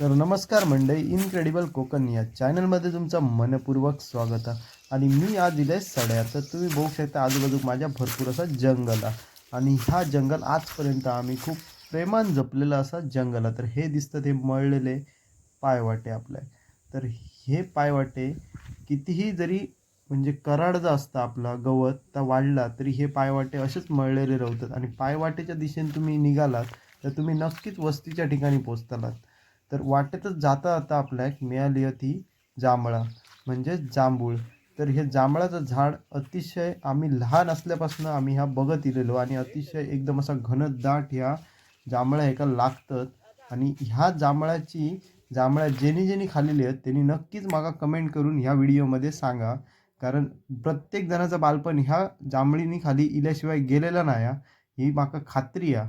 तर नमस्कार मंडळी इनक्रेडिबल कोकण या चॅनलमध्ये तुमचं मनपूर्वक स्वागत. आहे आणि मी आज दिले सड्या तर तुम्ही बघू शकता आजूबाजू माझ्या भरपूर असा जंगल. आहे आणि हा जंगल आजपर्यंत आम्ही खूप प्रेमान जपलेला असा जंगल. आहे तर हे दिसतं ते मळलेले पायवाटे आपल्या तर हे पायवाटे कितीही जरी म्हणजे कराड जर असतं आपला गवत तर वाढला तरी हे पायवाटे असेच मळलेले राहतात. आणि पायवाटेच्या दिशेने तुम्ही निघालात तर तुम्ही नक्कीच वस्तीच्या ठिकाणी पोचतालात. तर वाटेतच जाता जाता आपल्याक मिळाली होती जांभळा म्हणजेच जांभूळ. तर हे जांभळाचं झाड अतिशय आम्ही लहान असल्यापासून आम्ही ह्या बघत इलेलो आणि अतिशय एकदम असा घनदाट ह्या जांभळा एका लागतात. आणि ह्या जांभळाची जांभळ्या ज्यांनी ज्यांनी खाल्लेली आहेत त्यांनी नक्कीच माका कमेंट करून ह्या व्हिडिओमध्ये सांगा. कारण प्रत्येक जणाचं बालपण ह्या जांभळीनी खाली इल्याशिवाय गेलेलं नाही ही. माका खात्री आहे.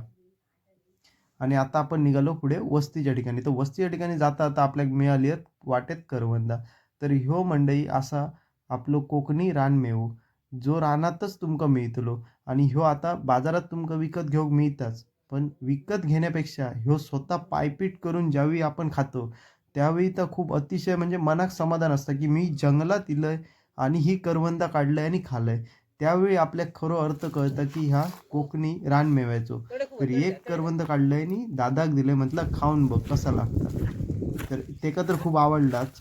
आणि आता आपण निघालो पुढे वस्तीच्या ठिकाणी. तर वस्तीच्या ठिकाणी जाता आता आपल्याला मिळाली आहेत वाटेत करवंदा. तर ह्यो मंडई असा आपलो कोकणी रानमेव जो रानातच तुमका मिळतलो. आणि ह्यो आता बाजारात तुमका विकत घेऊक मिळताच. पण विकत घेण्यापेक्षा ह्यो स्वतः पायपीट करून ज्यावेळी आपण खातो त्यावेळी तर खूप अतिशय म्हणजे मनाक समाधान असतं की मी जंगलात इलं आणि ही करवंदा काढलंय आणि खाल्लंय त्यावेळी आपल्या खरो अर्थ कळतं की ह्या कोकणी रानमेव्याचो तर एक करवंद काढलंय आणि दादाक दिलंय म्हटलं खाऊन बघ कसा लागता. तर तेका तर खूप आवडलाच.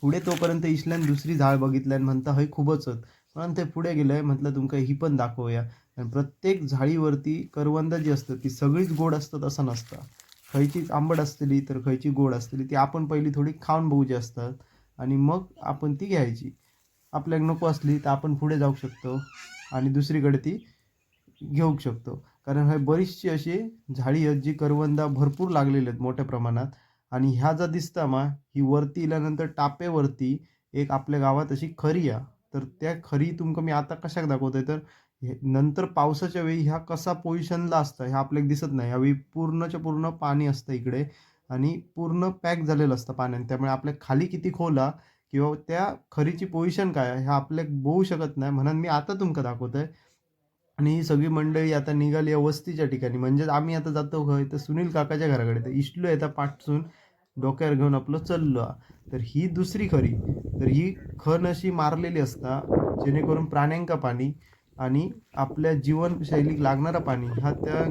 पुढे तोपर्यंत इशल्यान दुसरी झाड बघितल्यान म्हणता हय खूपच होत. म्हणून ते पुढे गेलंय म्हटलं तुमका ही पण दाखवूया. आणि प्रत्येक झाडीवरती करवंद जी असतात ती सगळीच गोड असतात असं नसतं. खयचीच आंबट असतली तर खयची गोड असतली ती आपण पहिली थोडी खाऊन बघूची असतात. आणि मग आपण ती घ्यायची. आपल्याला नको असली तर आपण पुढे जाऊ शकतो आणि दुसरीकडे ती घेऊ शकतो. कारण हे बरीचशी अशी झाडी आहेत जी करवंदा भरपूर लागलेली आहेत मोठ्या प्रमाणात. आणि ह्या जर दिसता मा ही वरती इल्यानंतर टापेवरती एक आपल्या गावात अशी खरी आहे तर त्या खरी तुमका मी आता कशाक दाखवतोय? तर हे- नंतर पावसाच्या वेळी ह्या कसा पोझिशनला असतं ह्या आपल्याला दिसत नाही. यावेळी पूर्णच्या पूर्ण पाणी असतं इकडे आणि पूर्ण पॅक झालेलं असतं पाण्याने. त्यामुळे आपल्या खाली किती खोला किंवा त्या खरीची पोझिशन काय आहे ह्या आपल्याक बोलू शकत नाही. म्हणून मी आता तुमका आहे आणि ही सगळी मंडळी आता निघाली आहे वस्तीच्या ठिकाणी. म्हणजेच आम्ही आता जातो खंय तर सुनील काकाच्या घराकडे. तर इश्लू येता पाठसून डोक्यावर घेऊन आपलं चललो तर ही दुसरी खरी. तर ही खण अशी मारलेली असता जेणेकरून प्राण्यांका पाणी आणि आपल्या जीवनशैलीक लागणारा पाणी हा त्या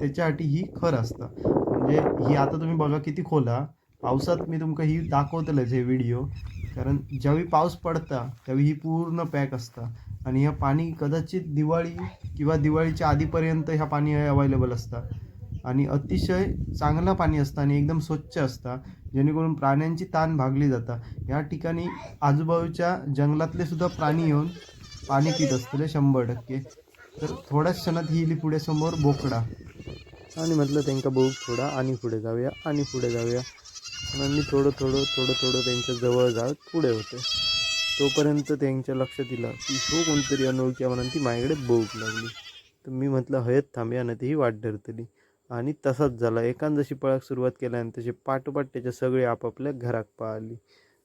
त्याच्यासाठी ही खर असता. म्हणजे ही आता तुम्ही बघा किती खोला पावसात मी तुमका ही दाखवतलंच हे व्हिडिओ कारण ज्यावेळी पाऊस पडता त्यावेळी ही पूर्ण पॅक असता. आणि ह्या पाणी कदाचित दिवाळी किंवा दिवाळीच्या आधीपर्यंत ह्या पाणी अवेलेबल असतं. आणि अतिशय चांगलं पाणी असतं आणि एकदम स्वच्छ असतं जेणेकरून प्राण्यांची ताण भागली जाता. या ठिकाणी आजूबाजूच्या जंगलातले सुद्धा प्राणी येऊन पाणी पित असतले शंभर टक्के. तर थोड्याच क्षणात ही इली पुढे समोर बोकडा. आणि म्हटलं त्यांका बघू थोडा आणि पुढे जाऊया आणि पुढे जाऊया. म्हणून मी थोडं थोडं थोडं थोडं त्यांच्या जवळ जात पुढे होते. तोपर्यंत त्यांच्या लक्षात दिलं की हो कोणतरी अनोळखी म्हणून ती माझ्याकडे बोक लागली. तर मी म्हटलं हयत थांबया ना ती वाट धरतली. आणि तसाच झाला. एकान जशी पळाक सुरुवात केल्यानंतर तशी पाठोपाठ त्याच्या सगळे आपापल्या घराक पळाली.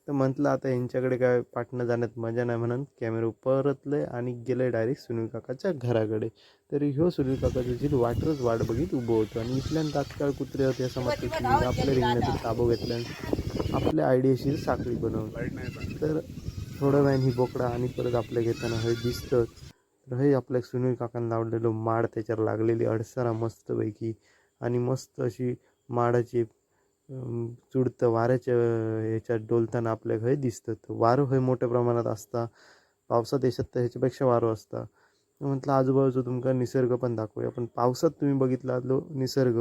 तर म्हटलं आता यांच्याकडे काय पाठणं जाण्यात मजा नाही म्हणून कॅमेरा परतलंय आणि गेलंय डायरेक्ट सुनील काकाच्या घराकडे. तरी ह्यो सुनील काका त्याची वाटच वाट बघित उभं होतो. आणि इथल्यान तात्काळ कुत्रे होते असं म्हटलं की आपल्या रिंगणातील ताबो घेतल्यान आपल्या आयडियाशी साखळी बनवली. तर थोड्या वेळाने ही बोकडा आणि परत आपल्या घेताना हे दिसतं. तर हे आपल्या सुनील काकांना लावलेलं माड त्याच्यावर लागलेली अडसरा मस्तपैकी. आणि मस्त अशी माडाची चुडतं वाऱ्याच्या ह्याच्यात डोलताना आपल्या हे दिसतं वारो वारं मोठ्या प्रमाणात असता. पावसात देशात तर ह्याच्यापेक्षा वारं असता. म्हटलं आजूबाजूचा तुमका निसर्ग पण दाखवूया. पण पावसात तुम्ही बघितला लो निसर्ग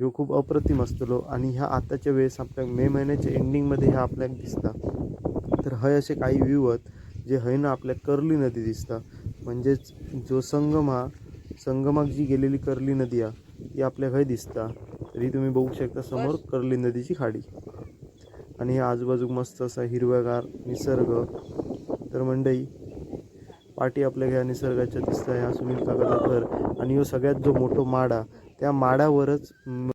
ह्यो खूप अप्रतिम असतलो आणि ह्या आताच्या वेळेस आपल्या मे महिन्याच्या एंडिंगमध्ये ह्या आपल्याक दिसता. तर हय असे काही व्ह्यू आहेत जे हय ना आपल्या कर्ली नदी दिसता. म्हणजेच जो संगम हा संगमाक जी गेलेली कर्ली नदी हा ती आपल्या हय दिसता. तरी तुम्ही बघू शकता समोर कर्ली नदीची खाडी. आणि हे आजूबाजूक मस्त असा हिरव्यागार निसर्ग. तर मंडई पाठी आपल्या ह्या निसर्गाच्या दिसता ह्या सुनील काकाचं घर आणि सगळ्यात जो मोठो माडा त्या माडावरच